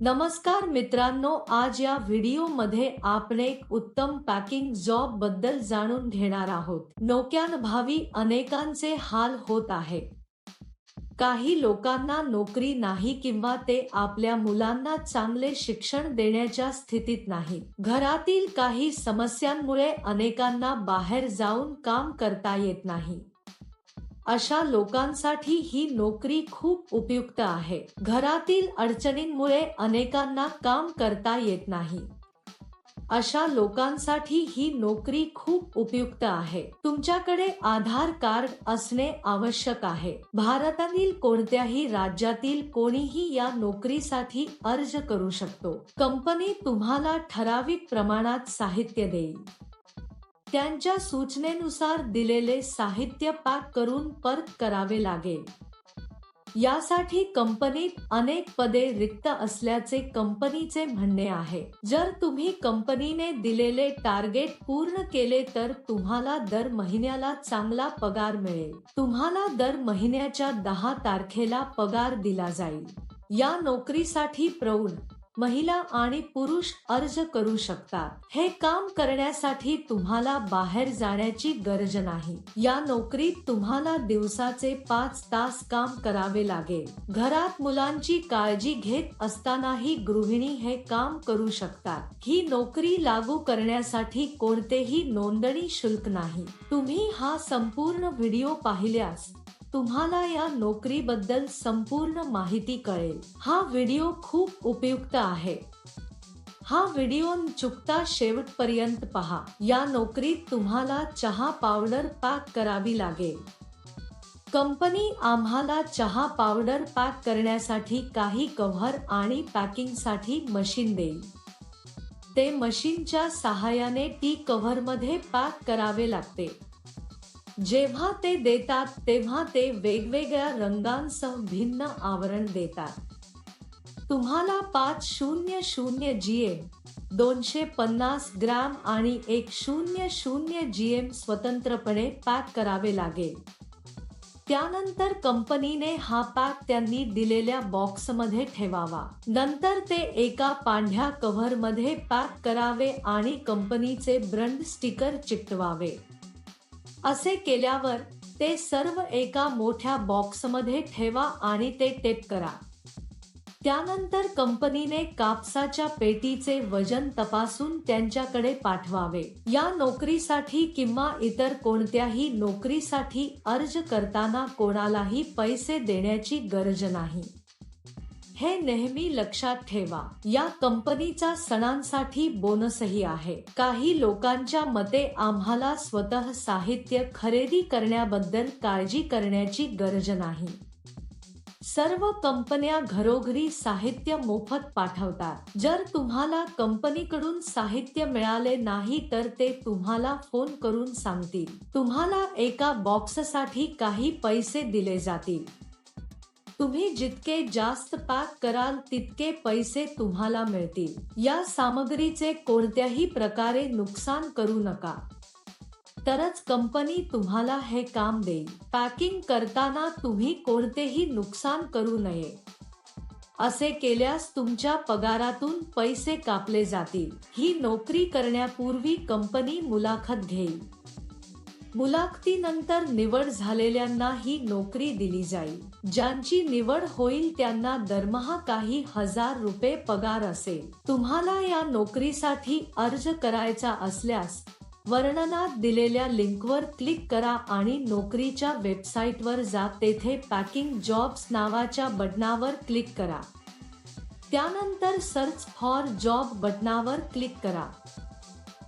नमस्कार मित्रांनो आज या व्हिडिओमध्ये आपण एक उत्तम पॅकिंग जॉबबद्दल जाणून घेणार आहोत. नोक्यानभावी अनेकांचे हाल होत आहे. काही लोकांना नोकरी नाही किंवा ते आपल्या मुलांना चांगले शिक्षण देण्याच्या स्थितीत नाही. घरातील काही समस्यांमुळे अनेकांना बाहेर जाऊन काम करता येत नाही. अशा लोकांसाठी ही नोकरी खूप उपयुक्त आहे. घरातील अडचणींमुळे अनेकांना काम करता येत नाही. अशा लोकांसाठी ही नोकरी खूप उपयुक्त आहे. तुमच्याकडे आधार कार्ड असणे आवश्यक आहे. भारतातील कोणत्याही राज्यातील कोणीही या नोकरीसाठी अर्ज करू शकतो. कंपनी तुम्हाला ठराविक प्रमाणात साहित्य देईल. त्यांच्या सूचनेनुसार दिलेले साहित्य पॅक करून परत करावे लागेल. यासाठी कंपनीत अनेक पदे रिक्त असल्याचे कंपनीचे म्हणणे आहे. जर तुम्ही कंपनीने दिलेले टार्गेट पूर्ण केले तर तुम्हाला दर महिन्याला चांगला पगार मिळेल. तुम्हाला दर महिन्याच्या दहा तारखेला पगार दिला जाईल. या नोकरीसाठी प्रौढ महिला आणि पुरुष अर्ज करू शकतात. हे काम करण्यासाठी तुम्हाला बाहेर जाण्याची गरज नाही. या नोकरीत तुम्हाला दिवसाचे पाच तास काम करावे लागेल. घरात मुलांची काळजी घेत असतानाही गृहिणी हे काम करू शकतात. ही नोकरी लागू करण्यासाठी कोणतेही नोंदणी शुल्क नाही. तुम्ही हा संपूर्ण व्हिडिओ पाहिल्यास तुम्हाला या नोकरीबद्दल संपूर्ण माहिती कळेल. हा व्हिडिओ खूप उपयुक्त आहे. हा व्हिडिओ चुकता शेवटपर्यंत पहा. या नोकरीत तुम्हाला चहा पावडर पॅक करावी लागेल. कंपनी आम्हाला चहा पावडर पॅक करण्यासाठी काही कव्हर आणि पॅकिंगसाठी मशीन देईल. ते मशीनच्या सहाय्याने टी कव्हरमध्ये पॅक करावे लागते. जेव्हा ते देतात तेव्हा ते वेगवेगळ्या रंगांसह भिन्न आवरण देतात. तुम्हाला पाच शून्य शून्य जी एम दोनशे पन्नास ग्रॅम आणि एक शून्य शून्य जी एम स्वतंत्रपणे पॅक करावे लागेल. त्यानंतर कंपनीने हा पॅक त्यांनी दिलेल्या बॉक्समध्ये ठेवावा. नंतर ते एका पांढऱ्या कव्हरमध्ये पॅक करावे आणि कंपनीचे ब्रंड स्टिकर चिकटवावे. असे केल्यावर ते सर्व एका मोठ्या बॉक्समध्ये ठेवा आणि ते टेप करा. त्यानंतर कंपनीने कापसाच्या पेटीचे वजन तपासून त्यांच्याकडे पाठवावे. या नोकरीसाठी किंवा इतर कोणत्याही नोकरीसाठी अर्ज करताना कोणालाही पैसे देण्याची गरज नाही. हे नेहमी लक्षात ठेवा या कंपनीचा सणांसाठी बोनसही आहे. काही लोकांच्या मते आम्हाला स्वतः साहित्य खरेदी करण्याबद्दल काळजी करण्याची गरज नाही. सर्व कंपन्या घरोघरी साहित्य मोफत पाठवतात. जर तुम्हाला कंपनीकडून साहित्य मिळाले नाही तर ते तुम्हाला फोन करून सांगतील. तुम्हाला एका बॉक्ससाठी काही पैसे दिले जातील. तुम्ही जितके जास्त पॅक कराल तितके पैसे तुम्हाला मिळतील. या सामग्रीचे कोणत्याही प्रकारे नुकसान करू नका. तरच कंपनी तुम्हाला हे काम देईल. पॅकिंग करताना तुम्ही कोणतेही नुकसान करू नये. असे केल्यास तुमच्या पगारातून पैसे कापले जातील. ही नोकरी करण्यापूर्वी कंपनी मुलाखत घेईल. मुलाखतीनंतर निवड झालेल्यांना ही नोकरी दिली जाईल. ज्यांची निवड होईल त्यांना दरमहा काही हजार रुपये पगार असेल. तुम्हाला या नोकरीसाठी अर्ज करायचा असल्यास वर्णनात दिलेल्या लिंकवर क्लिक करा आणि नोकरीच्या वेबसाईटवर जा. तेथे पॅकिंग जॉब्स नावाच्या बटनावर क्लिक करा. त्यानंतर सर्च फॉर जॉब बटनावर क्लिक करा.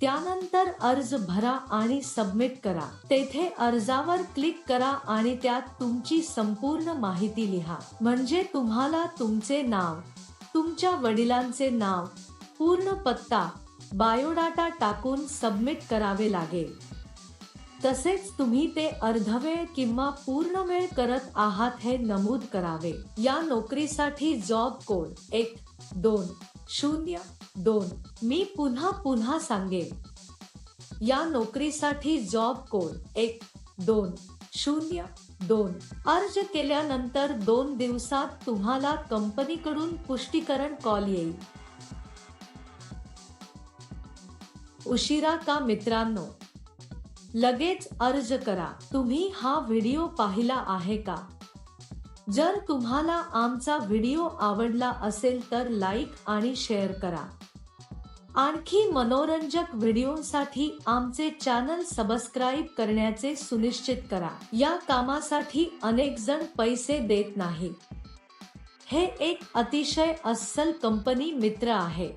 त्यानंतर अर्ज भरा आणि सबमिट करा. तेथे अर्जावर क्लिक करा आणि त्यात तुमची संपूर्ण माहिती लिहा. म्हणजे तुम्हाला तुमचे नाव तुमच्या वडिलांचे नाव पूर्ण पत्ता बायोडाटा टाकून सबमिट करावे लागेल. तसेच तुम्ही ते अर्धवेळ किंवा पूर्ण वेळ करत आहात हे नमूद करावे. या नोकरीसाठी जॉब कोड एक दोन शून्य दोन. मी पुन्हा पुन्हा सांगेन. या नोकरीसाठी जॉब कोड एक दोन शून्य दोन. अर्ज केल्यानंतर दोन दिवसात तुम्हाला कंपनीकडून पुष्टीकरण कॉल येईल. उशिरा का मित्रांनो? लगेच अर्ज करा. तुम्ही हा व्हिडिओ पाहिला आहे का? जर तुम्हाला आमचा व्हिडिओ आवडला असेल तर लाईक आणि शेअर करा. आणखी मनोरंजक व्हिडिओसाठी आमचे चॅनल सबस्क्राईब करण्याचे सुनिश्चित करा. या कामासाठी अनेक जण पैसे देत नाही हे एक अतिशय अस्सल कंपनी मित्र आहे.